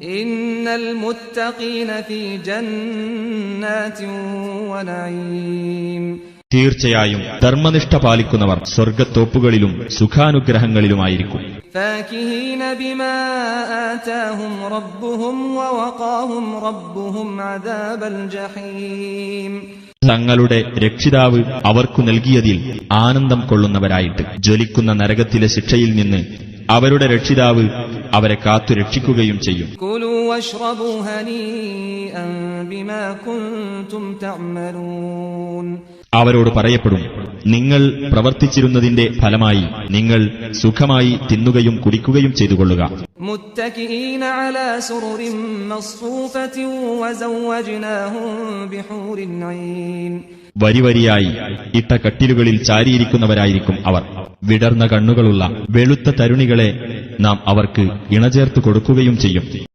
إن المتقين في جنات ونعيم തീർച്ചയായും ധർമ്മനിഷ്ഠ പാലിക്കുന്നവർ സ്വർഗത്തോപ്പുകളിലും സുഖാനുഗ്രഹങ്ങളിലുമായിരിക്കും فاكهين بما آتاهم ربهم ووقاهم ربهم عذاب الجحيم തങ്ങളുടെ രക്ഷിതാവ് അവർക്കു നൽകിയതിൽ ആനന്ദം കൊള്ളുന്നവരായിട്ട് ജ്വലിക്കുന്ന നരകത്തിലെ ശിക്ഷയിൽ നിന്ന് അവരുടെ രക്ഷിതാവ് അവരെ കാത്തു രക്ഷിക്കുകയും ചെയ്യും. അവരോട് പറയപ്പെടും നിങ്ങൾ പ്രവർത്തിച്ചിരുന്നതിന്റെ ഫലമായി നിങ്ങൾ സുഖമായി തിന്നുകയും കുടിക്കുകയും ചെയ്തു കൊള്ളുക വരിവരിയായി ഇട്ട കട്ടിലുകളിൽ ചാരിയിരിക്കുന്നവരായിരിക്കും അവർ. വിടർന്ന കണ്ണുകളുള്ള വെളുത്ത തരുണികളെ നാം അവർക്ക് ഇണചേർത്ത് കൊടുക്കുകയും ചെയ്യും.